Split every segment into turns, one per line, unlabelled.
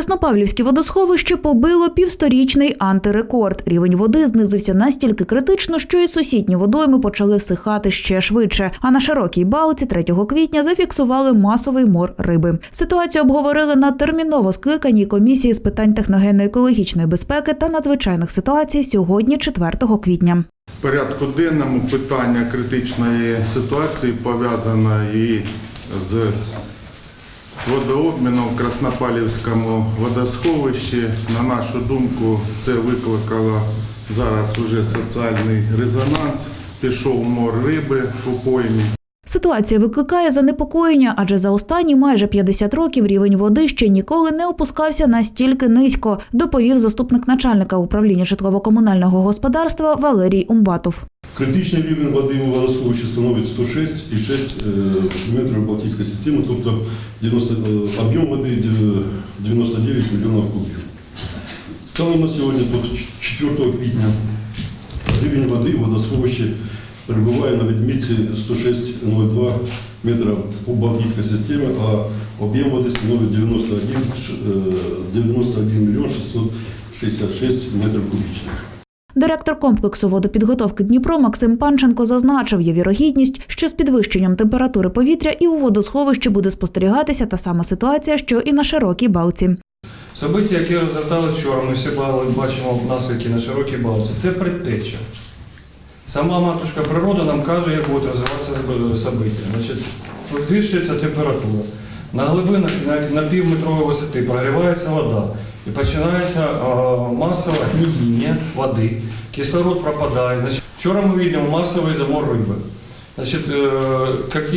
Краснопавлівське водосховище побило півсторічний антирекорд. Рівень води знизився настільки критично, що і сусідні водойми почали всихати ще швидше. А на широкій балці 3 квітня зафіксували масовий мор риби. Ситуацію обговорили на терміново скликаній комісії з питань техногенно-екологічної безпеки та надзвичайних ситуацій сьогодні, 4 квітня.
Порядку денному питання критичної ситуації пов'язане з водообміном в Краснопалівському водосховищі. На нашу думку, це викликало зараз уже соціальний резонанс. Пішов мор риби у поймі.
Ситуація викликає занепокоєння, адже за останні майже 50 років рівень води ще ніколи не опускався настільки низько, доповів заступник начальника управління житлово-комунального господарства Валерій Умбатов.
Критичний рівень води у водосховищі становить 106,6 е, метрів Балтійської системи, тобто 90, е, об'єм води е, 99 мільйонів кубів. Станом на сьогодні, тобто 4 квітня, рівень води у водосховищі перебуває на відмітці 106,02 метра по Балтійській системі, а об'єм води становить 91, ш- е, 91 мільйон 666 метрів кубічних.
Директор комплексу водопідготовки Дніпро Максим Панченко зазначив, є вірогідність, що з підвищенням температури повітря і у водосховищі буде спостерігатися та сама ситуація, що і на широкій балці.
Собиття, які розгортали вчора, ми всі бачимо наслідки на широкій балці, це предтеча. Сама матушка природа нам каже, як будуть розвиватися собиття. Значить, підвищується температура. На глибинах на, півметрової висоти прогрівається вода і починається масове гниєння води, кислород пропадає. Значить, вчора ми бачимо масовий замор риби. Значить, е,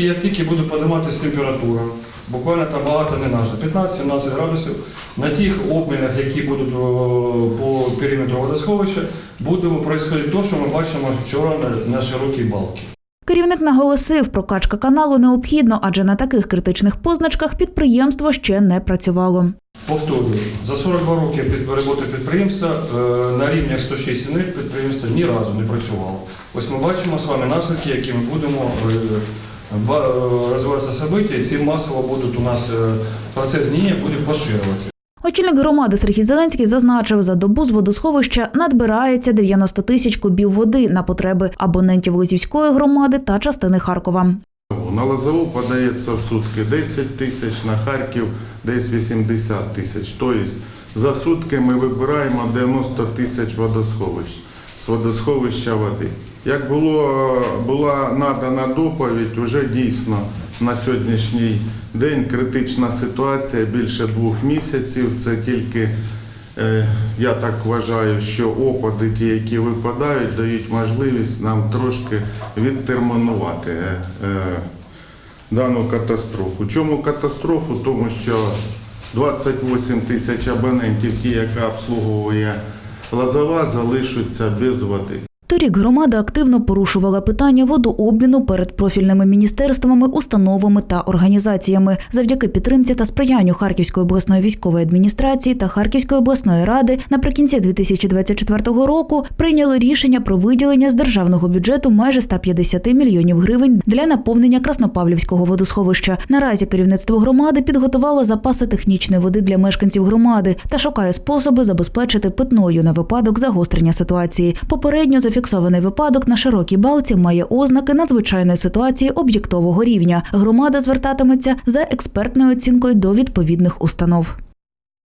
як, тільки буде підніматися температура, буквально там багато не наше, 15-17 градусів, на тих обмінах, які будуть по периметру водосховища, буде відбуватися те, що ми бачимо вчора на, широкій балці.
Керівник наголосив, прокачка каналу необхідно, адже на таких критичних позначках підприємство ще не працювало.
Повторюю, за 42 роки роботи підприємства е, на рівнях 106 енергій підприємство ні разу не працювало. Ось ми бачимо з вами наслідки, які ми будемо е, е, розвиватися собиття, і ці масово будуть у нас процес гниєння буде поширювати.
Очільник громади Сергій Зеленський зазначив, за добу з водосховища надбирається 90 тисяч кубів води на потреби абонентів Лозівської громади та частини Харкова.
На Лозову подається в сутки 10 тисяч, на Харків десь 80 тисяч. Тобто за сутки ми вибираємо 90 тисяч водосховищ з водосховища води. Як було, була надана доповідь, вже дійсно на сьогоднішній день критична ситуація більше двох місяців. Це тільки, е, я так вважаю, що опади, ті, які випадають, дають можливість нам трошки відтермінувати е, е, дану катастрофу. Чому катастрофу? Тому що 28 тисяч абонентів, ті, яка обслуговує Лозова, залишаться без води.
Торік громада активно порушувала питання водообміну перед профільними міністерствами, установами та організаціями. Завдяки підтримці та сприянню Харківської обласної військової адміністрації та Харківської обласної ради наприкінці 2024 року прийняли рішення про виділення з державного бюджету майже 150 мільйонів гривень для наповнення Краснопавлівського водосховища. Наразі керівництво громади підготувало запаси технічної води для мешканців громади та шукає способи забезпечити питною на випадок загострення ситуації. Попередньо зафіксований випадок на широкій балці має ознаки надзвичайної ситуації об'єктового рівня. Громада звертатиметься за експертною оцінкою до відповідних установ.